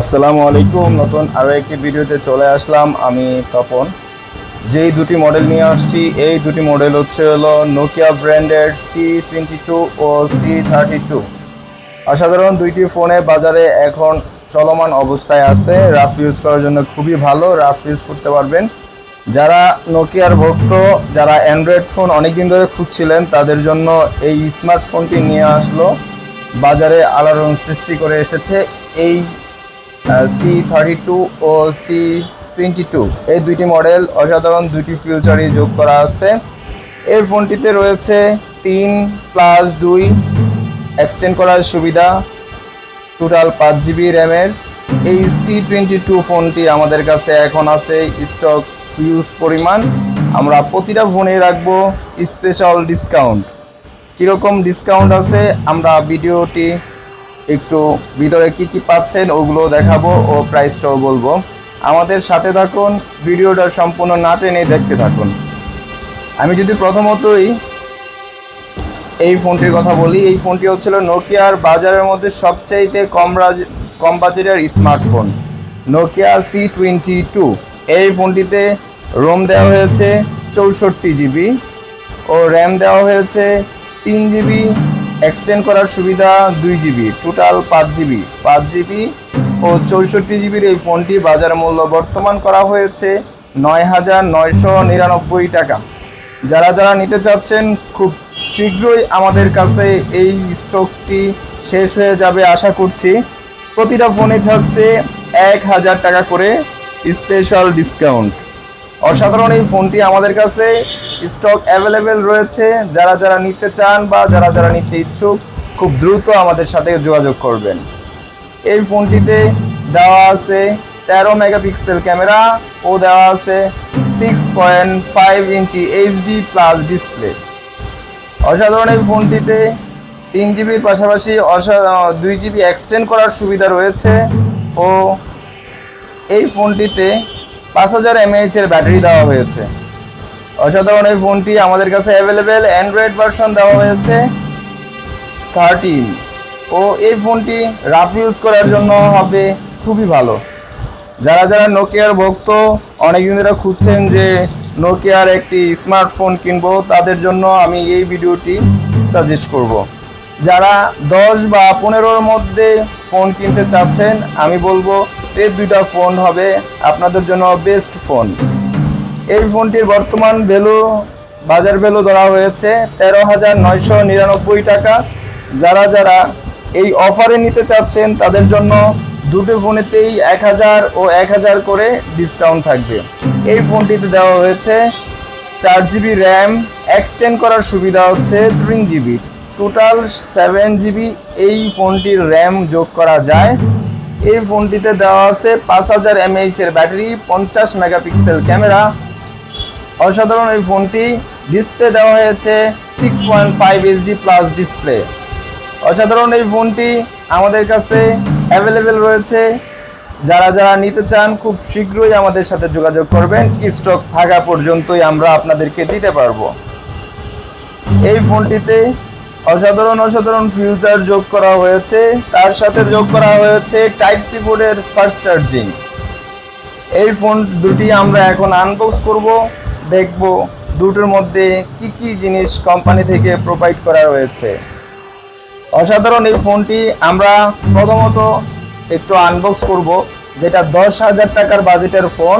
আসসালামু আলাইকুম। নতুন আরও একটি ভিডিওতে চলে আসলাম। আমি তপন। যেই দুটি মডেল নিয়ে আসছি, এই দুটি মডেল হচ্ছে হলো নোকিয়া ব্র্যান্ডের সি টোয়েন্টি টু ও সি থার্টি টু অসাধারণ দুইটি ফোনে বাজারে এখন চলমান অবস্থায় আছে। রাফ ইউজ করার জন্য খুবই ভালো। রাফ ইউজ করতে পারবেন। যারা নোকিয়ার ভক্ত, যারা অ্যান্ড্রয়েড ফোন অনেকদিন ধরে খুঁজছিলেন, তাদের জন্য এই স্মার্টফোনটি নিয়ে আসলো। বাজারে আলোড়ন সৃষ্টি করে এসেছে। এই সি থার্টি টু ও সি টোয়েন্টি টু এই দুইটি মডেল অসাধারণ, দুইটি ফিউচারই যোগ করা আছে। এই ফোনটিতে রয়েছে তিন প্লাস দুই এক্সটেন্ড করার সুবিধা টোটাল পাঁচ জিবি র্যামের এই সি টোয়েন্টি টু ফোনটি আমাদের কাছে এখন আছে স্টক ইউজ পরিমাণ। আমরা প্রতিটা ফোনে রাখব স্পেশাল ডিসকাউন্ট কীরকম ডিসকাউন্ট আছে, আমরা ভিডিওটি একটু ভিতরে কি কি পাচ্ছেন ওগুলো দেখাবো ও প্রাইসটাও বলব। আমাদের সাথে থাকুন, ভিডিওটা সম্পূর্ণ না টেনে দেখতে থাকুন। আমি যদি প্রথমতই এই ফোনটির কথা বলি, এই ফোনটি হচ্ছিল নোকিয়ার বাজারের মধ্যে সবচাইতে কম কম বাজেটের smartphone Nokia C twenty two এই ফোনটিতে রোম দেওয়া হয়েছে চৌষট্টি জিবি ও র্যাম দেওয়া হয়েছে তিন জিবি। এক্সটেন্ড করার সুবিধা দুই জিবি টোটাল পাঁচ জিবি পাঁচ জিবি ও চৌষট্টি জিবির এই ফোনটি বাজার মূল্য বর্তমান করা হয়েছে নয় হাজার নয়শো নিরানব্বই টাকা। যারা যারা নিতে চাচ্ছেন, খুব শীঘ্রই আমাদের কাছে এই স্টকটি শেষ হয়ে যাবে আশা করছি। প্রতিটা ফোনে থাকছে এক হাজার টাকা করে স্পেশাল ডিসকাউন্ট। অসাধারণ এই ফোনটি আমাদের কাছে স্টক অ্যাভেলেবেল রয়েছে। যারা যারা নিতে চান বা যারা যারা নিতে ইচ্ছুক, খুব দ্রুত আমাদের সাথে যোগাযোগ করবেন। এই ফোনটিতে দেওয়া আছে তেরো মেগাপিক্সেল ক্যামেরা ও দেওয়া আছে six point five inch HD plus display অসাধারণ এই ফোনটিতে তিন জিবির পাশাপাশি অসা দুই জিবি এক্সটেন্ড করার সুবিধা রয়েছে ও এই ফোনটিতে পাঁচ হাজার এমএএইচ এর ব্যাটারি দেওয়া হয়েছে। অসাধারণ এই ফোনটি আমাদের কাছে অ্যাভেলেবেল অ্যান্ড্রয়েড ভার্সন দেওয়া হয়েছে। থার্টিন ও, এই ফোনটি রাফ ইউজ করার জন্য হবে খুবই ভালো। যারা যারা নোকিয়ার ভক্ত, অনেকদিন ধরে খুঁজছেন যে নোকিয়ার একটি স্মার্টফোন কিনবো, তাদের জন্য আমি এই ভিডিওটি সাজেস্ট করব। যারা দশ বা পনেরোর মধ্যে ফোন কিনতে চাচ্ছেন, আমি বলব এই দুইটা ফোন হবে, আপনাদের জন্য বেস্ট ফোন এই ফোনটির বর্তমান ভ্যালু বাজার ভ্যালু ধরা হয়েছে তেরো হাজার নয়শো নিরানব্বই টাকা। যারা যারা এই অফারে নিতে চাচ্ছেন, তাদের জন্য দুটো ফোনেতেই এক হাজার ও এক হাজার করে ডিসকাউন্ট থাকবে। এই ফোনটিতে দেওয়া হয়েছে চার জিবি র্যাম এক্সটেন্ড করার সুবিধা হচ্ছে তিন জিবি টোটাল সেভেন জিবি এই ফোনটির র্যাম যোগ করা যায়। এই ফোনটিতে দেওয়া আছে পাঁচ হাজার এমএইচ এর ব্যাটারি, পঞ্চাশ মেগাপিক্সেল ক্যামেরা। অসাধারণ এই ফোনটি। ডিসপ্লে দেওয়া হয়েছে six point five HD plus display অসাধারণ এই ফোনটি আমাদের কাছে অ্যাভেলেবেল রয়েছে। যারা যারা নিতে চান, খুব শীঘ্রই আমাদের সাথে যোগাযোগ করবেন। স্টক থাকা পর্যন্তই আমরা আপনাদেরকে দিতে পারব। এই ফোনটিতে অসাধারণ অসাধারণ ফিউচার যোগ করা হয়েছে। তার সাথে যোগ করা হয়েছে টাইপ সি বোর্ডের ফার্স্ট চার্জিং এই ফোন দুটি আমরা এখন আনবক্স করব। দেখব দুটোর মধ্যে কি কি জিনিস কোম্পানি থেকে প্রোভাইড করা হয়েছে। অসাধারণ এই ফোনটি আমরা প্রথমত একটু আনবক্স করব। যেটা দশ হাজার টাকার বাজেটের ফোন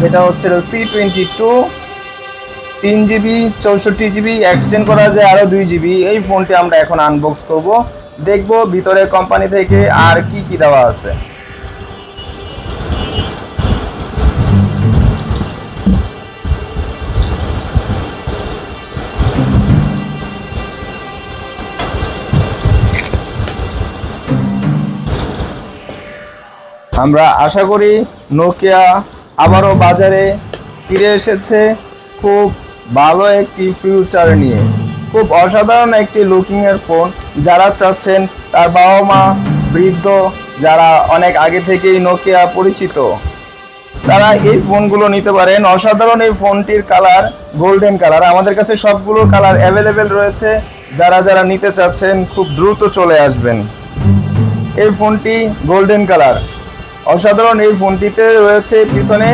যেটা হচ্ছে সি টোয়েন্টি টু তিন জিবি, চৌষট্টি জিবি এক্সটেন্ড করা যায় আরও দুই জিবি। এই ফোনটি আমরা এখন আনবক্স করব। দেখব ভিতরে কোম্পানি থেকে আর কি কি দেওয়া আছে। আমরা আশা করি নোকিয়া আবারও বাজারে ফিরে এসেছে। খুব ভালো একটি ফিউচার নিয়ে। খুব অসাধারণ একটি লুকিংয়ের ফোন যারা চাচ্ছেন তার বাবা মা বৃদ্ধ যারা অনেক আগে থেকেই নোকিয়া পরিচিত, তারা এই ফোনগুলো নিতে পারেন। অসাধারণ এই ফোনটির কালার গোল্ডেন কালার আমাদের কাছে সবগুলো কালার অ্যাভেলেবেল রয়েছে। যারা যারা নিতে চাচ্ছেন খুব দ্রুত চলে আসবেন। এই ফোনটি গোল্ডেন কালার অসাধারণ এই ফোনটিতে রয়েছে পিছনে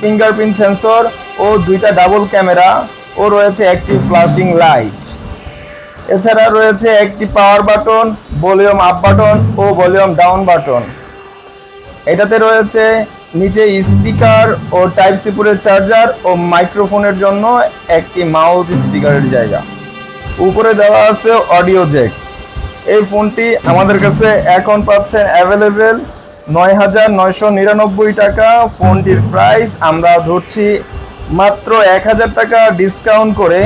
ফিঙ্গারপ্রিন্ট সেন্সর ও দুইটা ডাবল ক্যামেরা ও রয়েছে একটি ফ্লাশিং লাইট এছাড়া রয়েছে একটি power button volume up button ও ভলিউম ডাউন বাটন এটাতে রয়েছে নিচে স্পিকার ও টাইপ সি পুরের চার্জার ও মাইক্রোফোনের জন্য একটি মাউথ স্পিকারের জায়গা। উপরে দেওয়া আছে অডিও জ্যাক এই ফোনটি আমাদের কাছে এখন পাচ্ছেন অ্যাভেলেবেল নয় হাজার নয়শো নিরানব্বই টাকা। ফোনটির প্রাইস আমরা ধরছি মাত্র এক হাজার টাকা ডিসকাউন্ট করে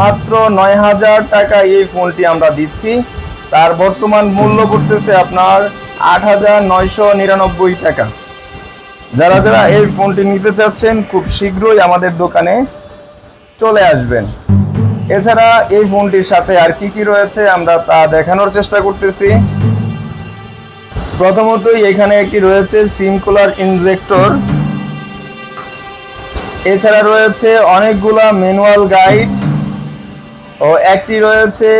মাত্র নয় হাজার টাকা এই ফোনটি আমরা দিচ্ছি। তার বর্তমান মূল্য করতেছে আপনার আট হাজার নয়শো নিরানব্বই টাকা। যারা যারা এই ফোনটি নিতে চাচ্ছেন, খুব শীঘ্রই আমাদের দোকানে চলে আসবেন। এছাড়া এই ফোনটির সাথে আর কি কি রয়েছে আমরা তা দেখানোর চেষ্টা করতেছি। প্রথমতই এখানে একটি রয়েছে সিম কুলার ইনজেক্টর এছাড়া রয়েছে অনেকগুলা ম্যানুয়াল গাইড ও একটি রয়েছে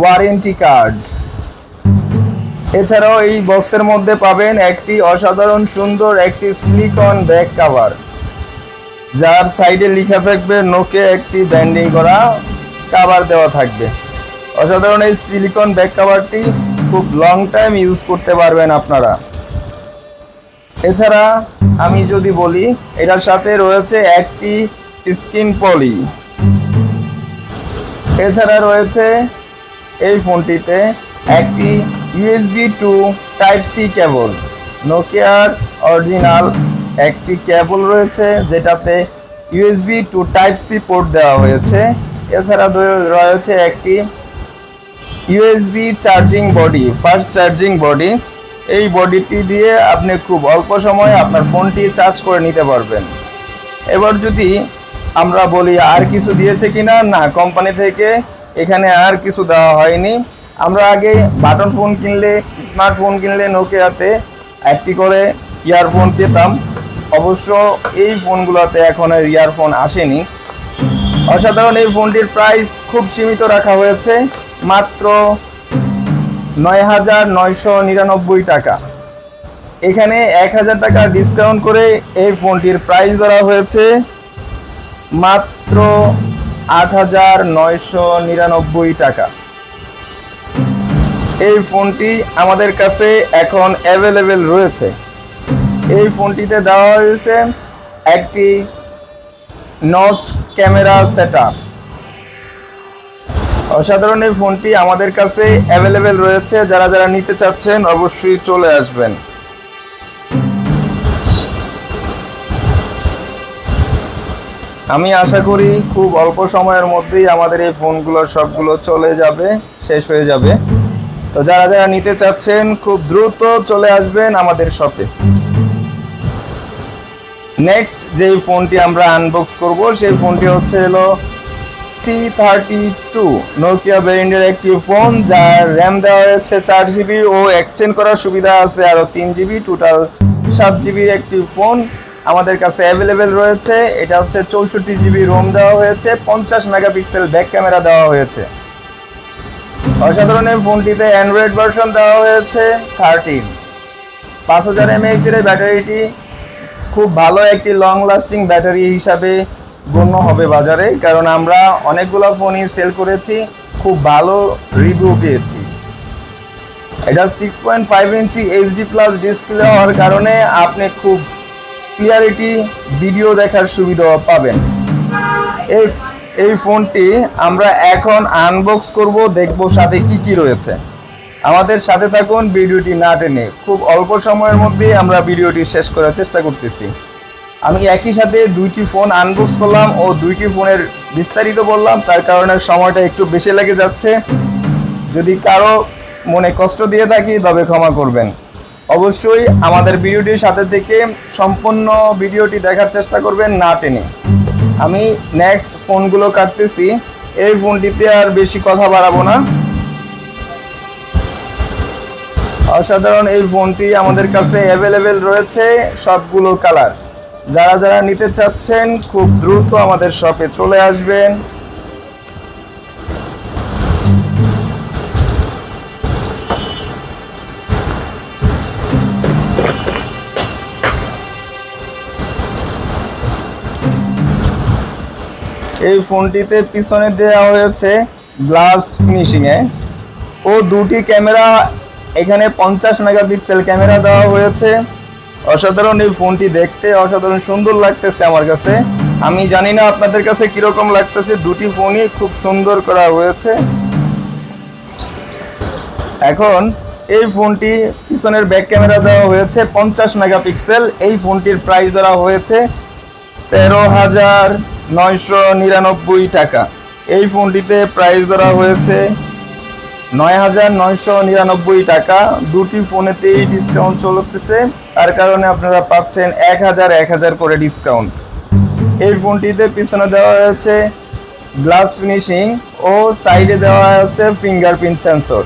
ওয়ারেন্টি কার্ড এছাড়াও এই বক্সের মধ্যে পাবেন একটি অসাধারণ সুন্দর একটি সিলিকন ব্যাক কভার যার সাইডে লেখা থাকবে নোকে একটি ব্যান্ডিং করা কাভার দেওয়া থাকবে। অসাধারণ এই সিলিকন ব্যাক কাভারটি খুব লং টাইম ইউজ করতে পারবেন আপনারা। এছাড়া আমি যদি বলি, এটার সাথে রয়েছে একটি স্কিন পলি। এছাড়া রয়েছে এই ফোনটিতে একটি USB to type C cable নোকিয়ার original একটি কেবল রয়েছে, যেটাতে USB to type C port দেওয়া হয়েছে। এছাড়া রয়েছে একটি USB charging body fast charging body এই বডিটি দিয়ে আপনি খুব অল্প সময়ে আপনার ফোনটি চার্জ করে নিতে পারবেন। এবার যদি আমরা বলি আর কিছু দিয়েছে কিনা, না কোম্পানি থেকে এখানে আর কিছু দেওয়া হয়নি। আমরা আগে বাটন ফোন কিনলে স্মার্টফোন কিনলে নোকিয়াতে একটি করে ইয়ারফোন পেতাম। অবশ্য এই ফোনগুলোতে এখন আর ইয়ারফোন আসেনি। অসাধারণ এই ফোনটির প্রাইস খুব সীমিত রাখা হয়েছে। মাত্র নয় হাজার নয়শো নিরানব্বই টাকা। এখানে এক হাজার টাকা ডিসকাউন্ট করে এই ফোনটির প্রাইস ধরা হয়েছে মাত্র আট হাজার নয়শো নিরানব্বই টাকা। এই ফোনটি আমাদের কাছে এখন অ্যাভেলেবেল রয়েছে। এই ফোনটিতে দেওয়া হয়েছে একটি নচ ক্যামেরা সেট অসাধারণ এই ফোনটি আমাদের কাছে অ্যাভেলেবেল রয়েছে। যারা যারা নিতে চাচ্ছেন, অবশ্যই চলে আসবেন। আমি আশা করি খুব অল্প সময়ের মধ্যেই আমাদের এই ফোনগুলো সবগুলো চলে যাবে, শেষ হয়ে যাবে। তো যারা যারা নিতে চাচ্ছেন, খুব দ্রুত চলে আসবেন আমাদের শপে। নেক্সট যেই ফোনটি আমরা আনবক্স করব, সেই ফোনটি হচ্ছে হলো সি থার্টি টু নোকিয়া ব্র্যান্ডের একটি ফোন যার র্যাম দেওয়া হয়েছে চার জিবি ও এক্সটেন্ড করার সুবিধা আছে আরও তিন জিবি টোটাল সাত জিবির একটি ফোন আমাদের কাছে অ্যাভেলেবেল রয়েছে। এটা হচ্ছে চৌষট্টি জিবি রোম দেওয়া হয়েছে, পঞ্চাশ মেগাপিক্সেল ব্যাক ক্যামেরা দেওয়া হয়েছে। অসাধারণ এই ফোনটিতে অ্যান্ড্রয়েড ভার্সন দেওয়া হয়েছে থার্টিন পাঁচ হাজার এমএএইচ ব্যাটারিটি খুব ভালো একটি লং লাস্টিং ব্যাটারি হিসাবে গণ্য হবে বাজারে, কারণ আমরা অনেকগুলো ফোনই সেল করেছি, খুব ভালো রিভিউ পেয়েছি। এটা six point five inch HD plus display হওয়ার কারণে আপনি খুব ক্লিয়ারিটি ভিডিও দেখার সুবিধা পাবেন। এই এই ফোনটি আমরা এখন আনবক্স করব, দেখব সাথে কি কি রয়েছে। আমাদের সাথে থাকুন, ভিডিওটি না টেনে। খুব অল্প সময়ের মধ্যেই আমরা ভিডিওটি শেষ করার চেষ্টা করতেছি। আমি একই সাথে দুইটি ফোন আনবক্স করলাম ও দুইটি ফোনের বিস্তারিত বললাম, তার কারণে সময়টা একটু বেশি লেগে যাচ্ছে। যদি কারও মনে কষ্ট দিয়ে থাকি, তবে ক্ষমা করবেন। অবশ্যই আমাদের ভিডিওটির সাথে থেকে সম্পূর্ণ ভিডিওটি দেখার চেষ্টা করবেন, না টেনে। আমি নেক্সট ফোনগুলো কাটতেছি। এই ফোনটিতে আর বেশি কথা বাড়াবো না। অসাধারণ এই ফোনটি আমাদের কাছে অ্যাভেলেবেল রয়েছে সবগুলো কালার যারা যারা নিতে চাচ্ছেন, খুব দ্রুত আমাদের শপে চলে আসবেন। এই ফোনটিতে পিছনে দেওয়া হয়েছে গ্লাস ফিনিশিংয়ে ও দুটি ক্যামেরা, এখানে পঞ্চাশ মেগাপিক্সেল ক্যামেরা দেওয়া হয়েছে। অসাধারণ এই ফোনটি দেখতে, অসাধারণ সুন্দর লাগতেছে আমার কাছে। আমি জানি না আপনাদের কাছে কীরকম লাগতেছে, দুটি ফোনই খুব সুন্দর করা হয়েছে। এখন এই ফোনটি পিছনের ব্যাক ক্যামেরা দেওয়া হয়েছে, পঞ্চাশ মেগাপিক্সেল। এই ফোনটির প্রাইস ধরা হয়েছে তেরো হাজার নয়শো নিরানব্বই টাকা। এই ফোনটিতে প্রাইস ধরা হয়েছে নয় হাজার নয়শো নিরানব্বই টাকা। দুটি ফোনেতেই ডিসকাউন্ট চলতেছে। তার কারণে আপনারা পাচ্ছেন এক হাজার এক হাজার করে ডিসকাউন্ট এই ফোনটিতে পিছনে দেওয়া হয়েছে গ্লাস ফিনিশিং ও সাইডে দেওয়া আছে ফিঙ্গারপ্রিন্ট সেন্সর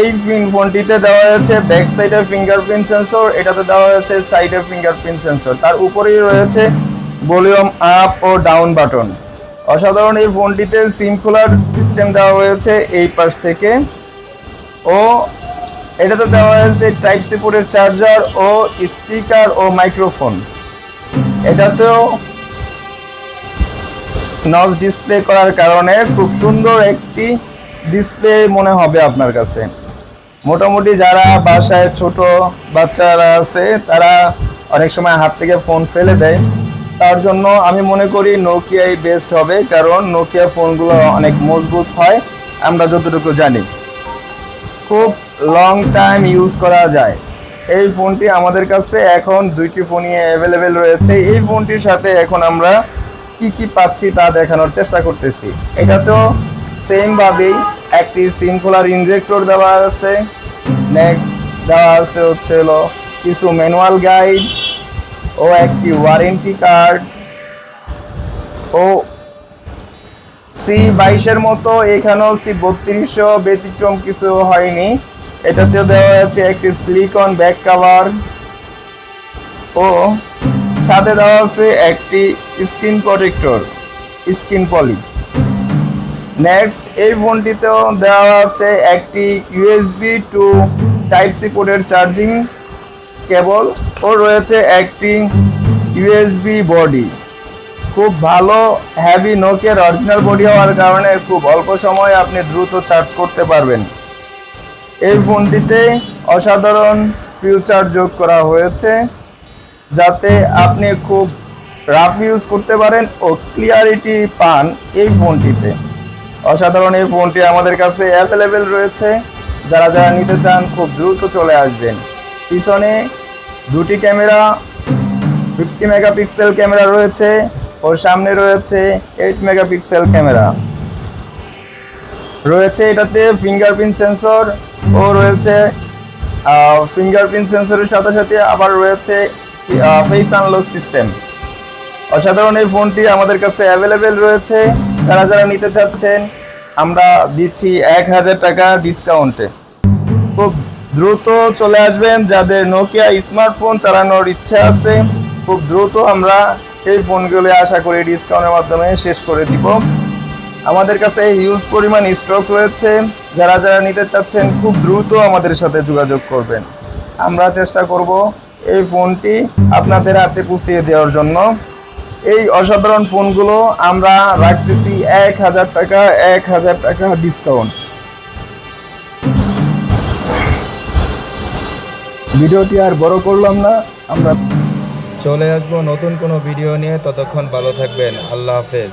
এই ফিন ফোনটিতে দেওয়া হয়েছে ব্যাক সাইডে ফিঙ্গারপ্রিন্ট সেন্সর এটাতে দেওয়া হয়েছে সাইডে ফিঙ্গারপ্রিন্ট সেন্সর তার উপরেই রয়েছে ভলিউম আপ ও ডাউন বাটন অসাধারণ এই ফোনটিতে সিম খোলার সিস্টেম দেওয়া হয়েছে এই পাশ থেকে। ও, এটাতে দেওয়া হয়েছে টাইপ সি পোর্টের চার্জার ও স্পিকার ও মাইক্রোফোন এটাতেও নজ ডিসপ্লে করার কারণে খুব সুন্দর একটি ডিসপ্লে মনে হবে আপনার কাছে। মোটামুটি যারা বাসায় ছোট বাচ্চারা আছে, তারা অনেক সময় হাত থেকে ফোন ফেলে দেয়। তার জন্য আমি মনে করি নোকিয়াই বেস্ট হবে, কারণ নোকিয়া ফোনগুলো অনেক মজবুত হয়, আমরা যতটুকু জানি। খুব লং টাইম ইউজ করা যায়। এই ফোনটি আমাদের কাছে এখন দুইটি ফোনই অ্যাভেলেবেল রয়েছে। এই ফোনটির সাথে এখন আমরা কি কি পাচ্ছি তা দেখানোর চেষ্টা করতেছি। এটা এটাতেও সেমভাবেই একটি সিম খোলার ইনজেক্টর দেওয়া আছে। নেক্সট দেওয়া আছে হচ্ছে হলো কিছু ম্যানুয়াল গাইড ও একটি ওয়ারেন্টি কার্ড ও সি বাইশের মতো, এখানেও সি বত্রিশশো ব্যতিক্রম কিছু হয়নি। এটাতে দেওয়া আছে একটি সিলিকন ব্যাক কাভার ও, সাথে দেওয়া আছে একটি skin protector skin poly next এই ফোনটিতেও দেওয়া আছে একটি ইউএসবি টু টাইপ সি পোর্টের চার্জিং কেবল ও রয়েছে একটি ইউএসবি বডি। খুব ভালো হ্যাভি নোকিয়ার অরিজিনাল বডি হওয়ার কারণে খুব অল্প সময়ে আপনি দ্রুত চার্জ করতে পারবেন। এই ফোনটিতে অসাধারণ ফিউচার যোগ করা হয়েছে, যাতে আপনি খুব রাফ ইউজ করতে পারেন ও ক্লিয়ারিটি পান এই ফোনটিতে। অসাধারণ এই ফোনটি আমাদের কাছে অ্যাভেলেবেল রয়েছে। যারা যারা নিতে চান, খুব দ্রুত চলে আসবেন। পিছনে দুটি ক্যামেরা ফিফটি মেগাপিক্সেল ক্যামেরা রয়েছে ও সামনে রয়েছে এইট মেগাপিক্সেল ক্যামেরা। রয়েছে এটাতে ফিঙ্গারপ্রিন্ট সেন্সর ও রয়েছে ফিঙ্গারপ্রিন্ট সেন্সরের সাথে সাথে আবার রয়েছে ফেস আনলক সিস্টেম অসাধারণ এই ফোনটি আমাদের কাছে অ্যাভেলেবেল রয়েছে। যারা যারা নিতে চাচ্ছেন, আমরা দিচ্ছি এক হাজার টাকা ডিসকাউন্টে খুব দ্রুত চলে আসবেন যাদের নোকিয়া স্মার্টফোন চালানোর ইচ্ছা আছে। খুব দ্রুত আমরা এই ফোনগুলো আশা করি ডিসকাউন্টের মাধ্যমে শেষ করে দিব। আমাদের কাছে হিউজ পরিমাণ স্টক রয়েছে। যারা যারা নিতে চাচ্ছেন, খুব দ্রুত আমাদের সাথে যোগাযোগ করবেন। আমরা চেষ্টা করব এই ফোনটি আপনাদের হাতে পুষিয়ে দেওয়ার জন্য। এই অসাধারণ ফোনগুলো আমরা রাখতেছি এক হাজার টাকা, এক হাজার টাকা ডিসকাউন্ট ভিডিওটি আর বড় করলাম না, আমরা চলে আসব নতুন কোনো ভিডিও নিয়ে, ততক্ষণ ভালো থাকবেন। আল্লাহ হাফেজ।